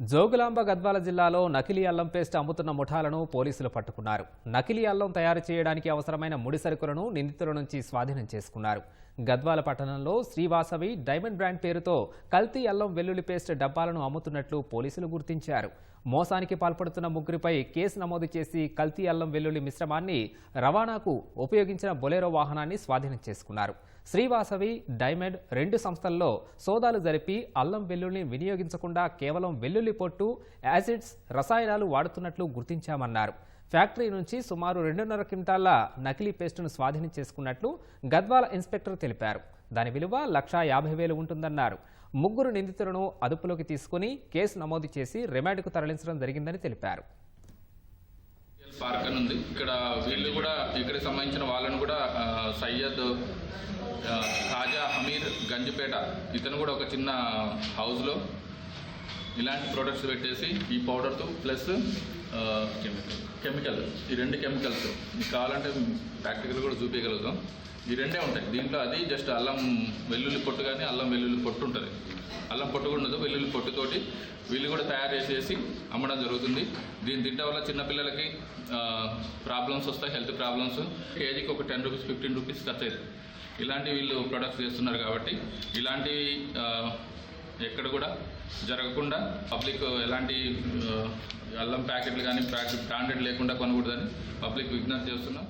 జోగులాంబ గద్వాల జిల్లాలో నకిలీ అల్లం పేస్ట్ అమ్ముతున్న ముఠాలను పోలీసులు పట్టుకున్నారు. నకిలీ అల్లం తయారు చేయడానికి అవసరమైన ముడి సరుకులను నిందితుల నుంచి స్వాధీనం చేసుకున్నారు. గద్వాల పట్టణంలో శ్రీవాసవి డైమండ్ బ్రాండ్ పేరుతో కల్తీ అల్లం వెల్లుల్లి పేస్ట్ డబ్బాలను అమ్ముతున్నట్లు పోలీసులు గుర్తించారు. మోసానికి పాల్పడుతున్న ముగ్గురిపై కేసు నమోదు చేసి కల్తీ అల్లం వెల్లుల్లి మిశ్రమాన్ని రవాణాకు ఉపయోగించిన బొలెరో వాహనాన్ని స్వాధీనం చేసుకున్నారు. శ్రీవాసవి డైమండ్ రెండు సంస్థల్లో సోదాలు జరిపి అల్లం వెల్లుల్లిని వినియోగించకుండా కేవలం వెల్లుల్లి పొట్టు యాసిడ్స్ రసాయనాలు వాడుతున్నట్లు గుర్తించామన్నారు. ఫ్యాక్టరీ నుంచి సుమారు రెండున్నర క్వింటాళ్ళ నకిలీ పేస్టును స్వాధీనం చేసుకున్నట్లు గద్వాల ఇన్స్పెక్టర్ తెలిపారు. దాని విలువ లక్షా యాభై వేలు ఉంటుందన్నారు. ముగ్గురు నిందితులను అదుపులోకి తీసుకుని కేసు నమోదు చేసి రిమాండ్కు తరలించడం జరిగిందని తెలిపారు. పార్క్ అని ఉంది. ఇక్కడ వీళ్ళు కూడా ఇక్కడికి సంబంధించిన వాళ్ళని కూడా సయ్యద్ ఖాజా హమీద్ గంజిపేట ఇతను కూడా ఒక చిన్న హౌస్లో ఇలాంటి ప్రొడక్ట్స్ పెట్టేసి ఈ పౌడర్తో ప్లస్ కెమికల్ ఈ రెండు కెమికల్స్ మీకు కావాలంటే ప్రాక్టికల్ కూడా చూపించగలుగుతాం. ఈ రెండే ఉంటాయి. దీంట్లో అది జస్ట్ అల్లం వెల్లుల్లి పొట్టు కానీ అల్లం వెల్లుల్లి పొట్టు ఉంటుంది. అల్లం పొట్టు కూడా ఉండదు. వెల్లుల్లి పొట్టుతోటి వీళ్ళు కూడా తయారు చేసేసి అమ్మడం జరుగుతుంది. దీన్ని తింటే వల్ల చిన్నపిల్లలకి ప్రాబ్లమ్స్ వస్తాయి హెల్త్ ప్రాబ్లమ్స్ కేజీకి ఒక టెన్ రూపీస్ ఫిఫ్టీన్ రూపీస్ ఖర్చు అవుతుంది ఇలాంటి వీళ్ళు ప్రొడక్ట్స్ చేస్తున్నారు కాబట్టి ఇలాంటి ఎక్కడ కూడా జరగకుండా పబ్లిక్ ఎలాంటి అల్లం ప్యాకెట్లు కానీ ప్యాకెట్ బ్రాండెడ్ లేకుండా కొనకూడదని పబ్లిక్ విజ్ఞప్తి చేస్తున్నాం.